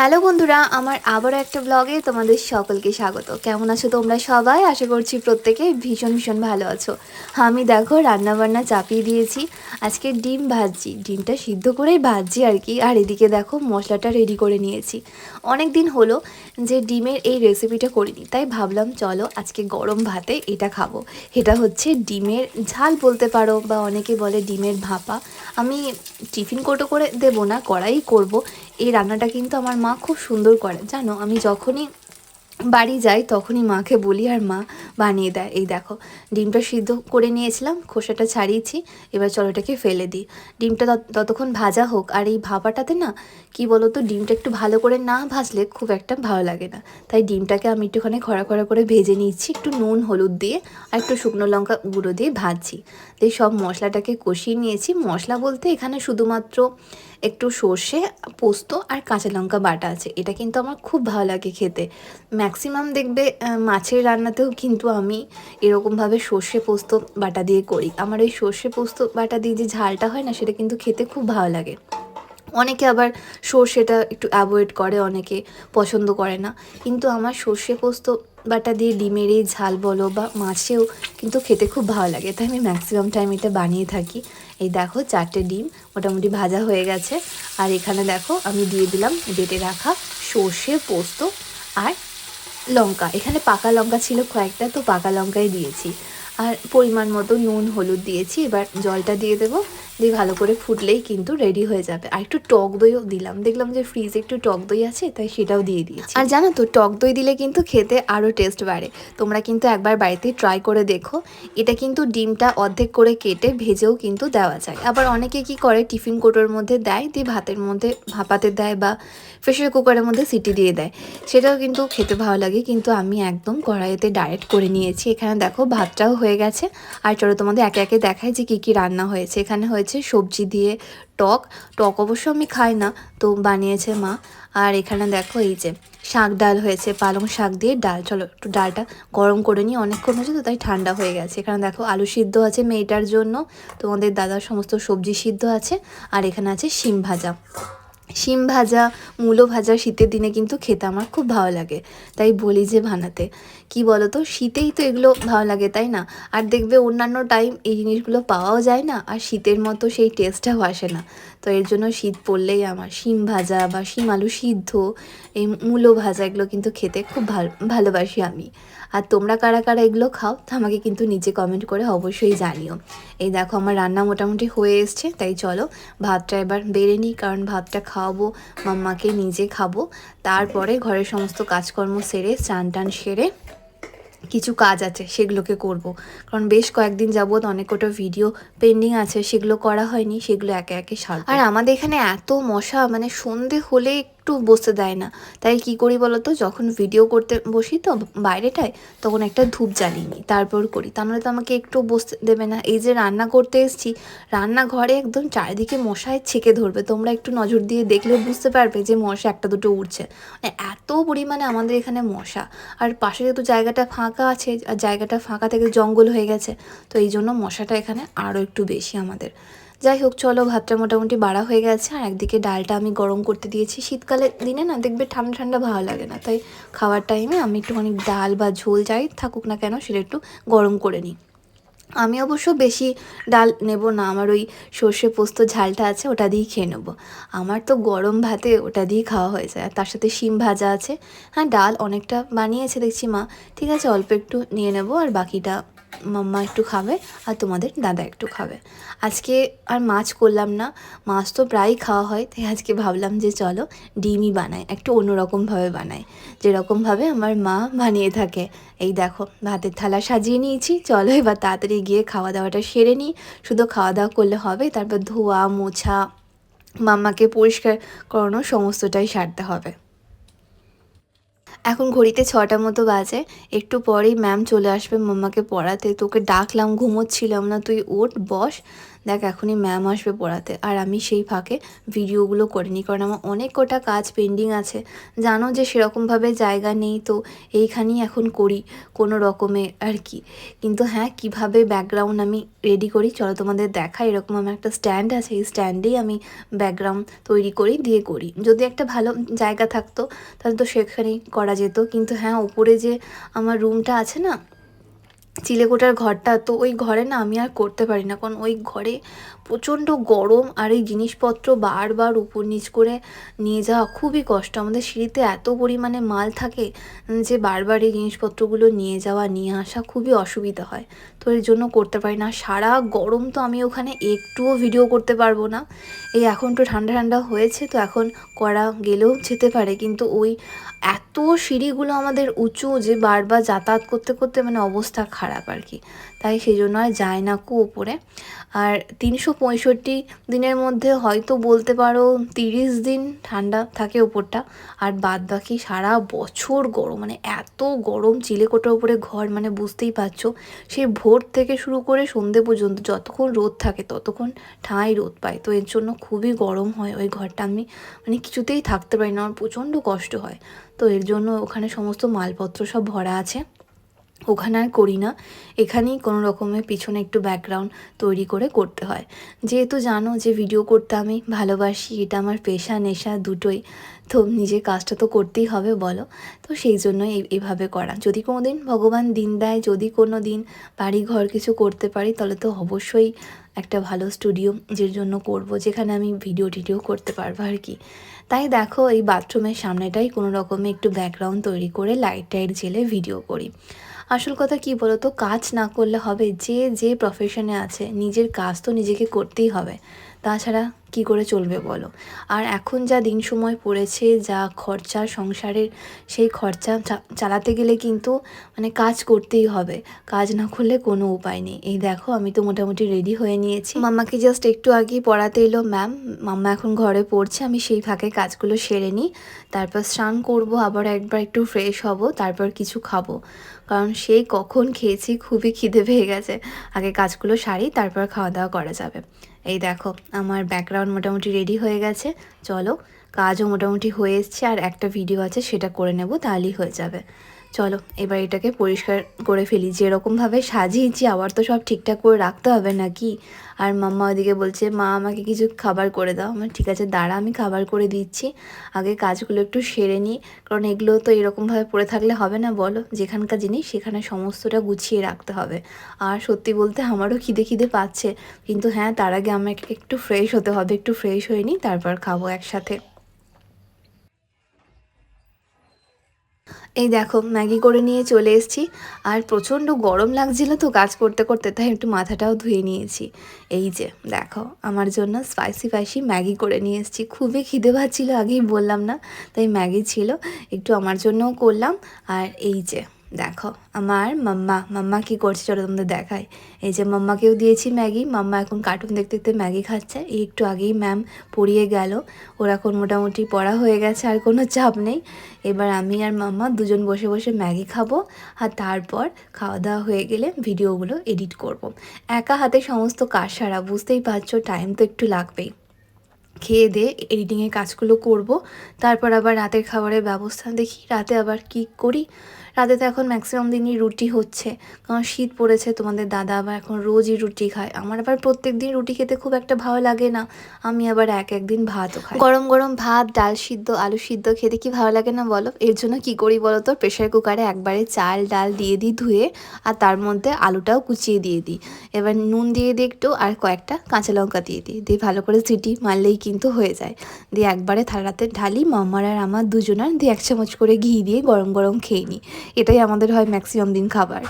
Hello বন্ধুরা, আমার আবারও একটা ব্লগে তোমাদের সকলকে স্বাগত। কেমন আছো তোমরা সবাই? আশা করছি প্রত্যেকে ভীষণ ভীষণ ভালো আছো। আমি দেখো, রান্নাবান্না চাপিয়ে দিয়েছি। আজকে ডিম ভাজছি। ডিমটা সিদ্ধ করেই ভাজছি আর কি। আর এদিকে দেখো, মশলাটা রেডি করে নিয়েছি। অনেক দিন হলো যে ডিমের এই রেসিপিটা করিনি, তাই ভাবলাম চলো আজকে গরম ভাতে এটা খাব। এটা হচ্ছে ডিমের ঝাল বলতে পারো বা অনেকে বলে ডিমের ভাপা। আমি টিফিন কোটো করে দেবো না, কড়াই করব। এই রান্নাটা কিন্তু আমার মা খুব সুন্দর করে। জানো, আমি যখনই বাড়ি যাই, তখনই মাকে বলি আর মা বানিয়ে দেয়। এই দেখো, ডিমটা সিদ্ধ করে নিয়েছিলাম, খোসাটা ছাড়িয়েছি, এবার চলো এটাকে ফেলে দিই। ডিমটা তত- ততক্ষণ ভাজা হোক, আর এই ভাপাটাতে না, কি বলো তো ডিমটা একটু ভালো করে না ভাজলে খুব একটা ভালো লাগে না। তাই ডিমটাকে আমি একটুখানি খরা খরা করে ভেজে নিচ্ছি, একটু নুন, হলুদ দিয়ে, আর একটু শুকনো লঙ্কা গুঁড়ো দিয়ে ভাজছি। দিয়ে সব মশলাটাকে কষিয়ে নিয়েছি। মশলা বলতে এখানে শুধুমাত্র একটু সর্ষে, পোস্ত আর কাঁচা লঙ্কা বাটা আছে। এটা কিন্তু আমার খুব ভালো লাগে খেতে। ম্যাক্সিমাম দেখবে মাছের রান্নাতেও কিন্তু আমি এরকমভাবে সর্ষে, পোস্ত বাটা দিয়ে করি। আমার এই সর্ষে, পোস্ত বাটা দিয়ে যে ঝালটা হয় না, সেটা কিন্তু খেতে খুব ভালো লাগে। অনেকে আবার সর্ষেটা একটু অ্যাভয়েড করে, অনেকে পছন্দ করে না। কিন্তু আমার সর্ষে, পোস্ত বাটা দিয়ে ডিমের এই ঝাল বলো বা মাছেও কিন্তু খেতে খুব ভালো লাগে। তাই আমি ম্যাক্সিমাম টাইম এটা বানিয়ে থাকি। এই দেখো চারটে ডিম মোটামুটি ভাজা হয়ে গেছে। আর এখানে দেখো আমি দিয়ে দিলাম বেটে রাখা সর্ষে, পোস্ত আর লঙ্কা। এখানে পাকা লঙ্কা ছিল কয়েকটা, তো পাকা লঙ্কাই দিয়েছি। আর পরিমাণ মতো নুন, হলুদ দিয়েছি। এবার জলটা দিয়ে দেবো। দিয়ে ভালো করে ফুটলেই কিন্তু রেডি হয়ে যাবে। আর একটু টক দইও দিলাম। দেখলাম যে ফ্রিজে একটু টক দই আছে, তাই সেটাও দিয়ে দিয়েছি। আর জানো তো, টক দই দিলে কিন্তু খেতে আরও টেস্ট বাড়ে। তোমরা কিন্তু একবার বাড়িতে ট্রাই করে দেখো। এটা কিন্তু ডিমটা অর্ধেক করে কেটে ভেজেও কিন্তু দেওয়া যায়। আবার অনেকে কি করে, টিফিন কোটোর মধ্যে দেয়, দিয়ে ভাতের মধ্যে, ভাপাতে দেয় বা প্রেশার কুকারের মধ্যে সিটি দিয়ে দেয়। সেটাও কিন্তু খেতে ভালো লাগে, কিন্তু আমি একদম কড়াইতে ডাইরেক্ট করে নিয়েছি। এখানে দেখো, ভাতটাও হয়ে গেছে। আর চলো তোমাদের একে একে দেখায় যে কী কী রান্না হয়েছে। এখানে হয়েছে সবজি দিয়ে টক। টক অবশ্য আমি খাই না, তো বানিয়েছে মা। আর এখানে দেখো এই যে শাক ডাল হয়েছে, পালং শাক দিয়ে ডাল। চলো একটু ডালটা গরম করে নিই, অনেকক্ষণ হয়েছে তো তাই ঠান্ডা হয়ে গেছে। এখানে দেখো আলু সিদ্ধ আছে মেয়েটার জন্য তোমাদের দাদার সমস্ত সবজি সিদ্ধ আছে। আর এখানে আছে শিম ভাজা। শিম ভাজা, মূলো ভাজা শীতের দিনে কিন্তু খেতে আমার খুব ভালো লাগে। তাই বলি যে বানাতে। কি বলো তো শীতেই তো এগুলো ভালো লাগে, তাই না? আর দেখবে অন্যান্য টাইম এই জিনিসগুলো পাওয়াও যায় না, আর শীতের মতো সেই টেস্টটাও আসে না। তো এর জন্য শীত পড়লেই আমার শিম ভাজা বা শিম আলু সিদ্ধ, এই মূলো ভাজা এগুলো কিন্তু খেতে খুব ভালো, ভালোবাসি আমি। আর তোমরা কারা কারা এগুলো খাও, তা আমাকে কিন্তু নিচে কমেন্ট করে অবশ্যই জানিও। এই দেখো আমার রান্না মোটামুটি হয়ে এসছে, তাই চলো ভাতটা এবার বেড়ে নিই, কারণ ভাতটা খাওয়াবো, মাম্মাকে নিজে খাব। তারপরে ঘরের সমস্ত কাজকর্ম সেরে স্নান টান সেরে কিছু কাজ আছে সেগুলোকে করব। কারণ বেশ কয়েকদিন যাবৎ অনেক কটা ভিডিও পেন্ডিং আছে, সেগুলো করা হয়নি, সেগুলো একে একে সার আর আমাদের এখানে এত মশা মানে সন্ধে হলে একটু বসতে দেয় না। তাই কি করি বলো তো যখন ভিডিও করতে বসি তো বাইরেটায়, তখন একটা ধূপ জ্বালিয়ে নিই, তারপর করি। তা নাহলে তো আমাকে একটু বসতে দেবে না। এই যে রান্না করতে এসেছি, রান্নাঘরে একদম চারিদিকে মশায় ছেঁকে ধরবে। তোমরা একটু নজর দিয়ে দেখলে বুঝতে পারবে যে মশা একটা দুটো উঠছে মানে এত পরিমাণে আমাদের এখানে মশা। আর পাশে যেহেতু জায়গাটা ফাঁকা আছে, আর জায়গাটা ফাঁকা থেকে জঙ্গল হয়ে গেছে, তো এই জন্য মশাটা এখানে আরও একটু বেশি আমাদের। যাই হোক চলো, ভাতটা মোটামুটি বাড়া হয়ে গেছে। আর একদিকে ডালটা আমি গরম করতে দিয়েছি। শীতকালের দিনে না, দেখবে ঠান্ডা ঠান্ডা ভালো লাগে না। তাই খাওয়ার টাইমে আমি একটুখানি ডাল বা ঝোল যাই থাকুক না কেন, সেটা একটু গরম করে নিই। আমি অবশ্য বেশি ডাল নেব না। আমার ওই সর্ষে পোস্ত ঝালটা আছে, ওটা দিয়েই খেয়ে নেব। আমার তো গরম ভাতে ওটা দিয়েই খাওয়া হয়ে যায়। আর তার সাথে শিম ভাজা আছে। হ্যাঁ ডাল অনেকটা বানিয়েছে, দেখছি মা। ঠিক আছে, অল্প একটু নিয়ে নেব আর বাকিটা মাম্মা একটু খাবে আর তোমাদের দাদা একটু খাবে। আজকে আর মাছ করলাম না, মাছ তো প্রায়ই খাওয়া হয়, তাই আজকে ভাবলাম যে চলো ডিমই বানাই, একটু অন্যরকমভাবে বানাই। যেরকমভাবে আমার মা বানিয়ে থাকে। এই দেখো, ভাতের থালা সাজিয়ে নিয়েছি, চলো এবার তাড়াতাড়ি গিয়ে খাওয়া দাওয়াটা সেরে নিই। শুধু খাওয়া দাওয়া করলে হবে, তারপর ধোয়া, মোছা, মাম্মাকে পরিষ্কার করানো, সমস্তটাই সারতে হবে। এখন ঘড়িতে ছটা মতো বাজে। একটু পরেই ম্যাম চলে আসবে মাম্মাকে পড়াতে। তোকে ডাকলাম, ঘুমোচ্ছিলাম না। তুই ওঠ বস। দেখ, এখনই ম্যাম আসবে পড়াতে। আর আমি সেই ফাঁকে ভিডিওগুলো করে নিই কারণ আমার অনেক কটা কাজ পেন্ডিং আছে। জানো যে সেরকমভাবে জায়গা নেই, তো এইখানেই এখন করি কোনো রকমে আর কি। কিন্তু হ্যাঁ কীভাবে ব্যাকগ্রাউন্ড আমি রেডি করি, চলো তোমাদের দেখা এরকম আমার একটা স্ট্যান্ড আছে, এই স্ট্যান্ডেই আমি ব্যাকগ্রাউন্ড তৈরি করি, দিয়ে করি। যদি একটা ভালো জায়গা থাকতো, তাহলে তো সেখানেই করা যেত। কিন্তু হ্যাঁ উপরে যে আমার রুমটা আছে না চিলেকোটার ঘরটা তো ওই ঘরে না আমি আর করতে পারি না। কারণ ওই ঘরে প্রচণ্ড গরম আর এই জিনিসপত্র বারবার উপর নিচ করে নিয়ে যাওয়া খুবই কষ্ট। আমাদের সিঁড়িতে এত পরিমাণে মাল থাকে যে বারবার এই জিনিসপত্রগুলো নিয়ে যাওয়া, নিয়ে আসা খুবই অসুবিধা হয়। তো এর জন্য করতে পারি না। সারা গরম তো আমি ওখানে একটুও ভিডিও করতে পারব না। এই এখন তো ঠান্ডা ঠান্ডা হয়েছে তো এখন করা গেলেও যেতে পারে। কিন্তু ওই এত সিঁড়িগুলো আমাদের উঁচু যে বারবার যাতায়াত করতে করতে মানে অবস্থা খারাপ আর কি। তাই সেই জন্য আর যায় না কু ওপরে আর তিনশো পঁয়ষট্টি দিনের মধ্যে হয়তো বলতে পারো তিরিশ দিন ঠান্ডা থাকে ওপরটা। আর বাদ বাকি সারা বছর গরম মানে এত গরম চিলেকোটার উপরে ঘর মানে বুঝতেই পারছ। সেই ভোর থেকে শুরু করে সন্ধে পর্যন্ত যতক্ষণ রোদ থাকে ততক্ষণ ঠাঁই রোদ পায়। তো এর জন্য খুবই গরম হয় ওই ঘরটা। আমি মানে কিছুতেই থাকতে পারি না, আমার প্রচণ্ড কষ্ট হয়। তো এর জন্য ওখানে সমস্ত মালপত্র সব ভরা আছে। ওখানে আর করি না। এখানেই কোনো রকমের পিছনে একটু ব্যাকগ্রাউন্ড তৈরি করে করতে হয়। যেহেতু জানো যে ভিডিও করতে আমি ভালোবাসি, এটা আমার পেশা, নেশা দুটোই। তো নিজের কাজটা তো করতেই হবে বলো। তো সেই জন্য এই এভাবে করা। যদি কোনো দিন ভগবান দিন দেয়, যদি কোনো দিন বাড়ি ঘর কিছু করতে পারি, তাহলে তো অবশ্যই একটা ভালো স্টুডিও যের জন্য করব, যেখানে আমি ভিডিও টিডিও করতে পারব আর কি। তাই দেখো, এই বাথরুমের সামনেটাই কোনো রকমে একটু ব্যাকগ্রাউন্ড তৈরি করে লাইট টাইট জেলে ভিডিও করি। আসল কথা কি বলতো? কাজ না করলে হবে যে যে প্রফেশনে আছে, নিজের কাজ তো নিজেকে করতেই হবে। তাছাড়া কি করে চলবে বলো? আর এখন যা দিন সময় পড়েছে, যা খরচা সংসারের, সেই খরচা চালাতে গেলে কিন্তু মানে কাজ করতেই হবে। কাজ না করলে কোনো উপায় নেই। এই দেখো, আমি তো মোটামুটি রেডি হয়ে নিয়েছি। মাম্মাকে জাস্ট একটু আগেই পড়াতে এলো ম্যাম মাম্মা এখন ঘরে পড়ছে, আমি সেই ফাঁকে কাজগুলো সেরে নিই। তারপর স্নান করব, আবার একবার একটু ফ্রেশ হব, তারপর কিছু খাব। কারণ সেই কখন খেয়েছি খুবই খিদে পেয়ে গেছে। আগে কাজগুলো সারি, তারপর খাওয়া দাওয়া করা যাবে। এই দেখো, আমার ব্যাকগ্রাউন্ড মোটামুটি রেডি হয়ে গেছে। চলো, কাজও মোটামুটি হয়ে এসছে আর একটা ভিডিও আছে, সেটা করে নেব, তাহলেই হয়ে যাবে। চলো, এবার এটাকে পরিষ্কার করে ফেলি। যেরকমভাবে সাজিয়েছি, আবার তো সব ঠিকঠাক করে রাখতে হবে নাকি? আর মাম্মা ওদিকে বলছে, মা, আমাকে কিছু খাবার করে দাও। আমার, ঠিক আছে, দাঁড়া, আমি খাবার করে দিচ্ছি। আগে কাজগুলো একটু সেরে নিই কারণ এগুলো তো এরকমভাবে পড়ে থাকলে হবে না, বলো? যেখানকার জিনিস, সেখানে সমস্তটা গুছিয়ে রাখতে হবে। আর সত্যি বলতে আমারও খিদে খিদে পাচ্ছে। কিন্তু হ্যাঁ তার আগে আমাকে একটু ফ্রেশ হতে হবে। একটু ফ্রেশ হয়ে নিই, তারপর খাব একসাথে। এই দেখো, ম্যাগি করে নিয়ে চলে এসেছি। আর প্রচণ্ড গরম লাগছিল তো কাজ করতে করতে, তাই একটু মাথাটাও ধুয়ে নিয়েছি। এই যে, দেখো, আমার জন্য স্পাইসি ফাইসি ম্যাগি করে নিয়ে এসেছি। খুবই খিদে পাচ্ছিলো, আগেই বললাম না, তাই ম্যাগি ছিল। একটু আমার জন্যও করলাম। আর এই যে দেখো, আমার মাম্মা মাম্মা কি করছে চলো তোমাদের দেখায় এই যে মাম্মাকেও দিয়েছি ম্যাগি, মাম্মা এখন কার্টুন দেখতে দেখতে ম্যাগি খাচ্ছে। এই একটু আগেই ম্যাম পড়িয়ে গেল। ওর এখন মোটামুটি পড়া হয়ে গেছে, আর কোনো চাপ নেই। এবার আমি আর মাম্মা দুজন বসে বসে ম্যাগি খাব, আর তারপর খাওয়া দাওয়া হয়ে গেলে ভিডিওগুলো এডিট করব। একা হাতে সমস্ত কাজ সারা, বুঝতেই পারছ? টাইম তো একটু লাগবেই। খেয়ে দিয়ে এডিটিংয়ের কাজগুলো করব। তারপর আবার রাতের খাবারের ব্যবস্থা দেখি, রাতে আবার কি করি? রাতে তো এখন ম্যাক্সিমাম দিনই রুটি হচ্ছে, কারণ শীত পড়েছে, তোমাদের দাদা আবার এখন রোজই রুটি খায়। আমার আবার প্রত্যেক দিন রুটি খেতে খুব একটা ভালো লাগে না, আমি আবার এক একদিন ভাতও খাই। গরম গরম ভাত, ডাল সিদ্ধ, আলু সিদ্ধ খেতে কি ভালো লাগে না বলো? এর জন্য কি করি বলো তো? প্রেশার কুকারে একবারে চাল, ডাল দিয়ে দিই ধুয়ে, আর তার মধ্যে আলুটাও কুচিয়ে দিয়ে দিই। এবার নুন দিয়ে দিই একটু আর কয়েকটা কাঁচা লঙ্কা দিয়ে দিই, দিয়ে ভালো করে সিটি মারলেই কিন্তু হয়ে যায়। দিয়ে একবারে থালাতে ঢালি, মামার আর আমার দুজনার দিয়ে এক চামচ করে ঘি দিয়ে গরম গরম খেয়ে নিই। এটাই আমাদের হয় ম্যাক্সিমাম দিন খাবার।